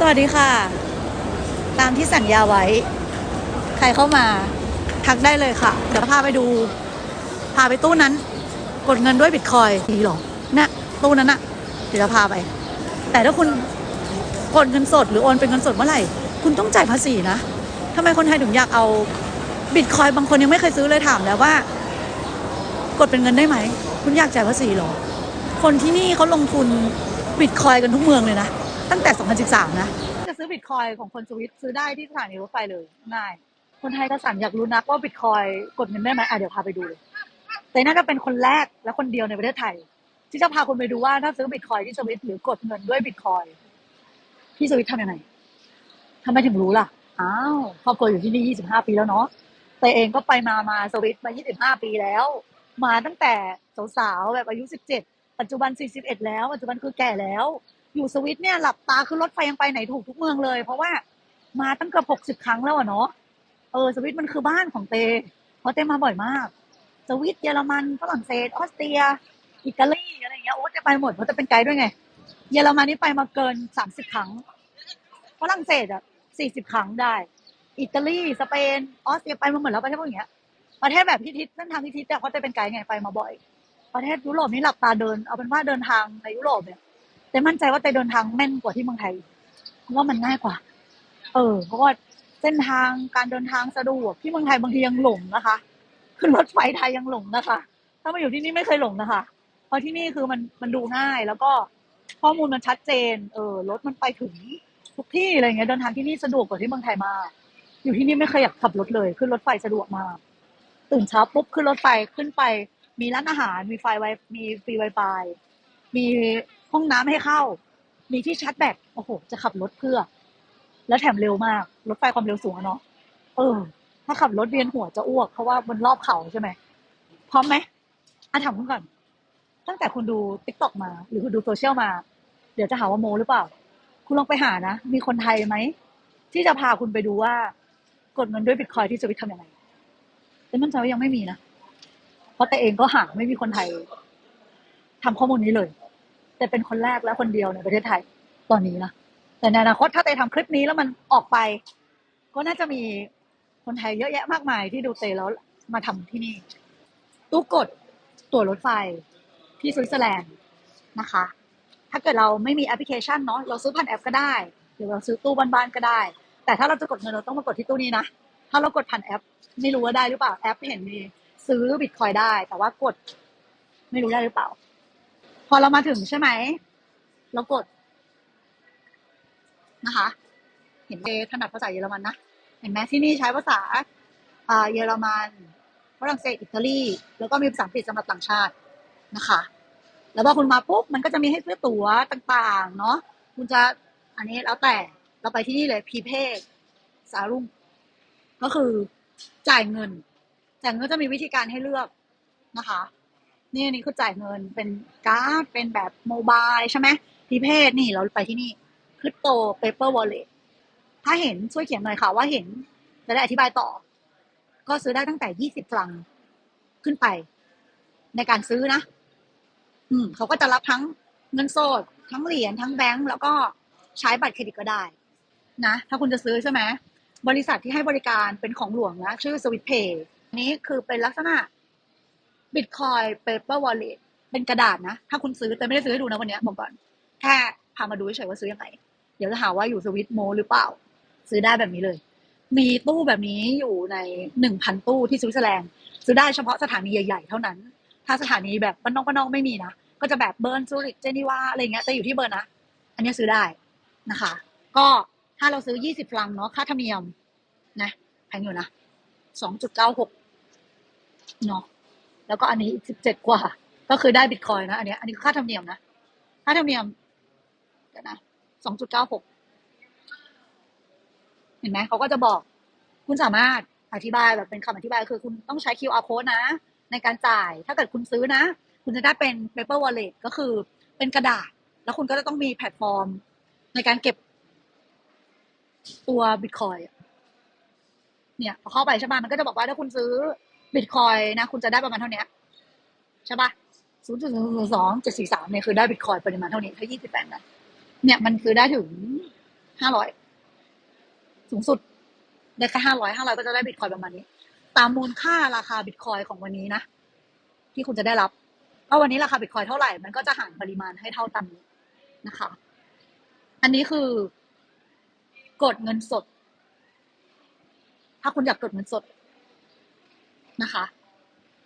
สวัสดีค่ะ ตามที่สัญญาไว้ ใครเข้ามาทักได้เลยค่ะ เดี๋ยวพาไปดู พาไปตู้นั้น กดเงินด้วยบิตคอยดีหรอนะตู้นั้นอะเดี๋ยวจะพาไป แต่ถ้าคุณกดเงินสดหรือโอนเป็นเงินสดเมื่อไหร่ คุณต้องจ่ายภาษีนะทำไมคนไทยถึงอยากเอาบิตคอยบางคนยังไม่เคยซื้อเลยถามแล้วว่า กดเป็นเงินได้ไหม คุณอยากจ่ายภาษีหรอ คนที่นี่เขาลงทุนบิตคอยกันทุกเมืองเลยนะ 2013 นะ จะซื้อบิตคอยของคนสวิตซื้อได้ที่สถานีรถไฟเลยง่าย คนไทยก็สั่นอยากรู้นักว่าบิตคอยกดเงินได้ไหมอะเดี๋ยวพาไปดูเลยแต่น่าจะเป็นคนแรกและคนเดียวในประเทศไทย ที่จะพาคุณไปดูว่าถ้าซื้อบิตคอยที่สวิตหรือกดเงินด้วยบิตคอยที่สวิตทำยังไงทำไมถึงรู้ล่ะอ้าวครอบครัวอยู่ที่นี่ 25 ปีแล้วเนาะแต่เองก็ไปมามาสวิตมา 25 ปีแล้ว มาตั้งแต่สาวๆแบบอายุ 17 ปัจจุบัน 41 แล้ว ปัจจุบันคือแก่แล้ว อยู่สวิตเนี่ยหลับตาคือรถไฟยังไปไหนถูกทุกเมืองเลย เพราะว่ามาตั้งเกือบ60ครั้งแล้วอะเนาะเออสวิตมันคือบ้านของเตเพราะเตมาบ่อยมาก สวิตเยอรมันฝรั่งเศสออสเตรีย อิตาลีอะไรอย่างเงี้ยโอ้จะไปหมดเพราะจะเป็นไกด์ด้วยไง เยอรมันนี่ไปมาเกิน30ครั้งฝรั่งเศสอะ40ครั้งได้ อิตาลีสเปนออสเตรียไปมาหมดแล้วประเทศพวกเนี้ยประเทศแบบพิทิศเส้นทางพิทิศแต่เขาจะเป็นไกด์ไงไปมาบ่อย ประเทศยุโรปนี่หลับตาเดินเอาเป็นว่าเดินทางในยุโรปเนี่ย แต่มั่นใจว่าแต่เดินทางแม่นกว่าที่เมืองไทยเพราะว่ามันง่ายกว่า เออ เพราะว่าเส้นทางการเดินทางสะดวกที่เมืองไทยบางทียังหลงนะคะ ขึ้นรถไฟไทยยังหลงนะคะ ถ้ามาอยู่ที่นี่ไม่เคยหลงนะคะ เพราะที่นี่คือมันมันดูง่ายแล้วก็ข้อมูลมันชัดเจน เออรถมันไปถึงทุกที่อะไรเงี้ยเดินทางที่นี่สะดวกกว่าที่เมืองไทยมากอยู่ที่นี่ไม่เคยอยากขับรถเลย ขึ้นรถไฟสะดวกมากตื่นเช้าปุ๊บขึ้นรถไฟขึ้นไป มีร้านอาหารมีไฟไวมีฟรีไวไฟมี ห้องน้ำให้เข้า มีที่ชาร์จแบตโอ้โห จะขับรถเพื่อ แล้วแถมเร็วมาก รถไฟความเร็วสูงอะเนาะเออ ถ้าขับรถเวียนหัวจะอ้วก เพราะว่ามันรอบเขาใช่ไหมพร้อมไหมอะถามคุณก่อน ตั้งแต่คุณดูติ๊กต็อกมา หรือคุณดูโซเชียลมา เดี๋ยวจะหาว่าโมหรือเปล่า คุณลองไปหานะ มีคนไทยไหม ที่จะพาคุณไปดูว่ากดเงินด้วยบิตคอยที่สวิตทำยังไงแต่มันจว่ายังไม่มีนะ เพราะแต่เองก็หาไม่มีคนไทยทำข้อมูลนี้เลย แต่เป็นคนแรกและคนเดียวในประเทศไทยตอนนี้นะแต่ในอนาคตถ้าเตทำคลิปนี้แล้วมันออกไป ก็น่าจะมีคนไทยเยอะแยะมากมายที่ดูเตแล้วมาทำที่นี่ตู้กดตั๋วรถไฟที่สวิตเซอร์แลนด์นะคะ ถ้าเกิดเราไม่มีแอปพลิเคชันเนาะเราซื้อผ่านแอปก็ได้ หรือเราซื้อตู้บ้านๆก็ได้ แต่ถ้าเราจะกดเงินเราต้องมากดที่ตู้นี้นะถ้าเรากดผ่านแอป ไม่รู้ว่าได้หรือเปล่าแอปเห็นมีซื้อบิตคอยได้ แต่ว่ากดไม่รู้ได้หรือเปล่า พอเรามาถึงใช่ไหม เรากด นะคะ เห็นเอถนัดภาษาเยอรมันนะ เห็นไหมที่นี่ใช้ภาษาอ่าเยอรมันฝรั่งเศสอิตาลี แล้วก็มีภาษาอังกฤษสำหรับต่างชาตินะคะ แล้วพอคุณมาปุ๊บมันก็จะมีให้ซื้อตั๋วต่างๆ เนาะคุณจะอันนี้แล้วแต่เราไปที่นี่เลยพีเพสารุ่ง ก็คือจ่ายเงิน จ่ายเงินก็จะมีวิธีการให้เลือกนะคะ นี่นนี้คือจ่ายเงินเป็นการ์ดเป็นแบบโมบายใช่ไหมพีเพนี่เราไปที่นี่คริปโตเปเปอร์วอลเล็ตถ้าเห็นช่วยเขียนหน่อยค่ะว่าเห็นจะได้อธิบายต่อ ก็ซื้อได้ตั้งแต่ยี่สิบฟรังขึ้นไป ในการซื้อนะ อืม เขาก็จะรับทั้งเงินสด ทั้งเหรียญทั้งแบงก์แล้วก็ใช้บัตรเครดิตก็ได้ นะ ถ้าคุณจะซื้อใช่ไหมบริษัทที่ให้บริการเป็นของหลวงนะ ชื่อ Swift Pay อันนี้คือเป็นลักษณะ Bitcoin Paper Wallet เป็นกระดาษนะ ถ้าคุณซื้อแต่ไม่ได้ซื้อให้ดูนะวันนี้บอกก่อน แค่พามาดูเฉยๆว่าซื้อยังไง เดี๋ยวจะหาว่าอยู่สวิตโมหรือเปล่า ซื้อได้แบบนี้เลย มีตู้แบบนี้อยู่ในหนึ่งพันตู้ที่สวิตเซอร์แลนด์ซื้อได้เฉพาะสถานีใหญ่ๆเท่านั้น ถ้าสถานีแบบบ้านนอกบ้านนอกไม่มีนะ ก็จะแบบเบิร์นซูริกเจนีวาอะไรเงี้ยแต่อยู่ที่เบิร์นนะ อันนี้ซื้อได้นะคะ ก็ถ้าเราซื้อ20ฟรังเนาะค่าธรรมเนียมนะแพงอยู่นะ2.96เนาะ แล้วก็อันนี้อีก17กว่า ก็คือได้บิตคอยนะ อันนี้ อันนี้คือค่าธรรมเนียมนะ ค่าธรรมเนียมเดี๋ยวนะ2.96เก้าหกเห็นไหมเขาก็จะบอก คุณสามารถอธิบายแบบเป็นคำอธิบายคือคุณต้องใช้ QR code นะ ในการจ่ายถ้าเกิดคุณซื้อนะ คุณจะได้เป็น paper wallet ก็คือเป็นกระดาษ แล้วคุณก็จะต้องมีแพลตฟอร์ม ในการเก็บตัวบิตคอยเนี่ยพอเข้าไปใช่ป่ะมันก็จะบอกว่าถ้าคุณซื้อ บิตคอยนะคุณจะได้ประมาณเท่านี้ใช่ป่ะศูนย์จุดศูนย์สองเจ็ดสี่สามเนี่ยคือได้บิตคอยปริมาณเท่านี้ถ้ายี่สิบแปดนะเนี่ยมันคือได้ถึงห้าร้อยสูงสุด ได้แค่ห้าร้อยห้าร้อยก็จะได้บิตคอยประมาณนี้ ตามมูลค่าราคาบิตคอยของวันนี้นะที่คุณจะได้รับว่าวันนี้ราคาบิตคอยเท่าไหร่ มันก็จะหารปริมาณให้เท่าตามนี้นะคะ อันนี้คือกดเงินสด ถ้าคุณอยากกดเงินสด นะคะ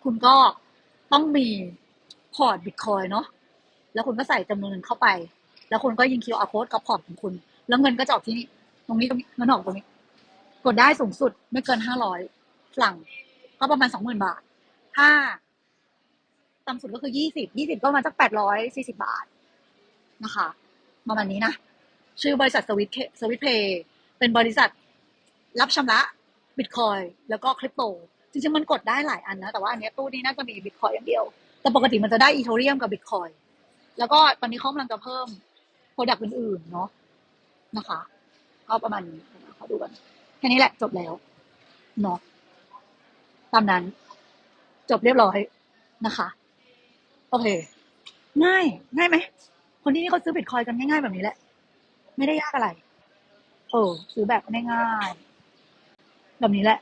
คุณก็ต้องมีพอร์ตบิตคอยเนาะแล้วคุณก็ใส่จำนวนเงินเข้าไป แล้วคุณก็ยิง QR code กับพอร์ตของคุณ แล้วเงินก็จะออกที่นี่ตรงนี้ตรงนี้เงินออกตรงนี้ กดได้สูงสุดไม่เกินห้าร้อยหลังก็ประมาณสองหมื่นบาท ถ้าต่ำสุดก็คือยี่สิบยี่สิบก็ประมาณสักแปดร้อยสี่สิบาทนะคะประมาณนี้นะ ชื่อบริษัทสวิตสวิตเพย์เป็นบริษัทรับชำระบิตคอยแล้วก็คริปโต จริงๆมันกดได้หลายอันนะ แต่ว่าอันนี้ตู้นี้น่าจะมีบิตคอยอย่างเดียว แต่ปกติมันจะได้อีโทเรียมกับบิตคอยแล้วก็ตอนนี้เขากำลังจะเพิ่มโปรดักต์อื่นๆเนาะนะคะก็ประมาณนี้เขอดูกันแค่นี้แหละจบแล้วเนาะตามนั้น จบเรียบร้อยนะคะ โอเค ง่าย ง่ายไหมคนที่นี่เขาซื้อบิตคอยกันง่ายๆแบบนี้แหละ ไม่ได้ยากอะไร เออซื้อแบบง่ายๆแบบนี้แหละ